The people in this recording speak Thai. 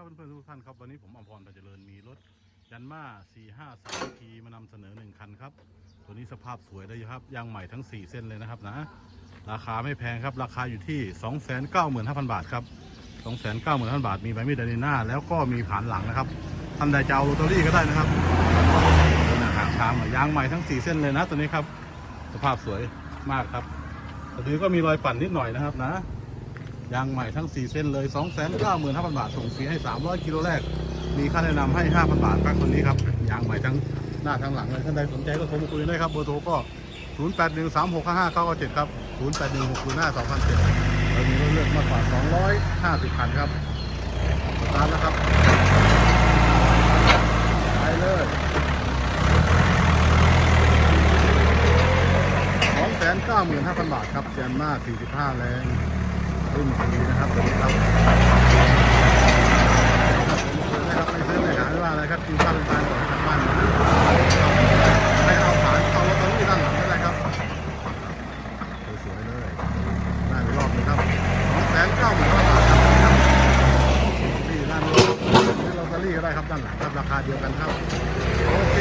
ครับเพื่อนๆทุกท่านครับวันนี้ผมอมพรปัจเจริญมีรถยันมา453 p มานำเสนอหนึ่งคันครับ ตัวนี้สภาพสวยเลยครับยางใหม่ทั้ง 4 เส้นเลยนะครับนะ ราคาไม่แพงครับ ราคาอยู่ที่ 295,000 บาทครับ 295,000 บาท มีใบมีดดานิน่าแล้วก็มีผานหลังนะครับท่านใดจะเอาโรตารี่ก็ได้นะครับหางทางยางใหม่ทั้ง 4 เส้นเลยนะตัวนี้ครับ สภาพสวยมากครับตัวนี้ก็มีรอยปั่นนิดหน่อยนะครับนะ ยางใหม่ทั้ง 4 เส้นเลย 295,000 บาท ส่งฟรีให้ 300 กิโลแรก มีค่าแนะนำให้ 5,000 บาทครับคนนี้ครับ ยางใหม่ทั้งหน้าทั้งหลังเลย ท่านใดสนใจก็โทรมาคุยได้ครับเบอร์โทรก็ 0813655997 ครับ 0816052007เรามีรถเลือกมากกว่า 250 คันครับสตาร์ทแล้วครับ ไปเลย295,000 บาทครับเซียนมา45 แรง รุ่นดีนะครับตัวนี้ครับนะครับไม่ซื้อไม่หาไม่ว่าอะไรครับกินข้าวเป็นปลาก่อนกลับบ้านนะให้เอาผานเข้ารถตอนนี้ด้านหลังก็ได้ครับสวยๆเลยได้ไปรอบนึงครับสองแสนเก้าหมื่นบาทครับนี่ด้านนี้ซื้อลอตเตอรี่ก็ได้ครับด้านหลังครับราคาเดียวกันครับโอเค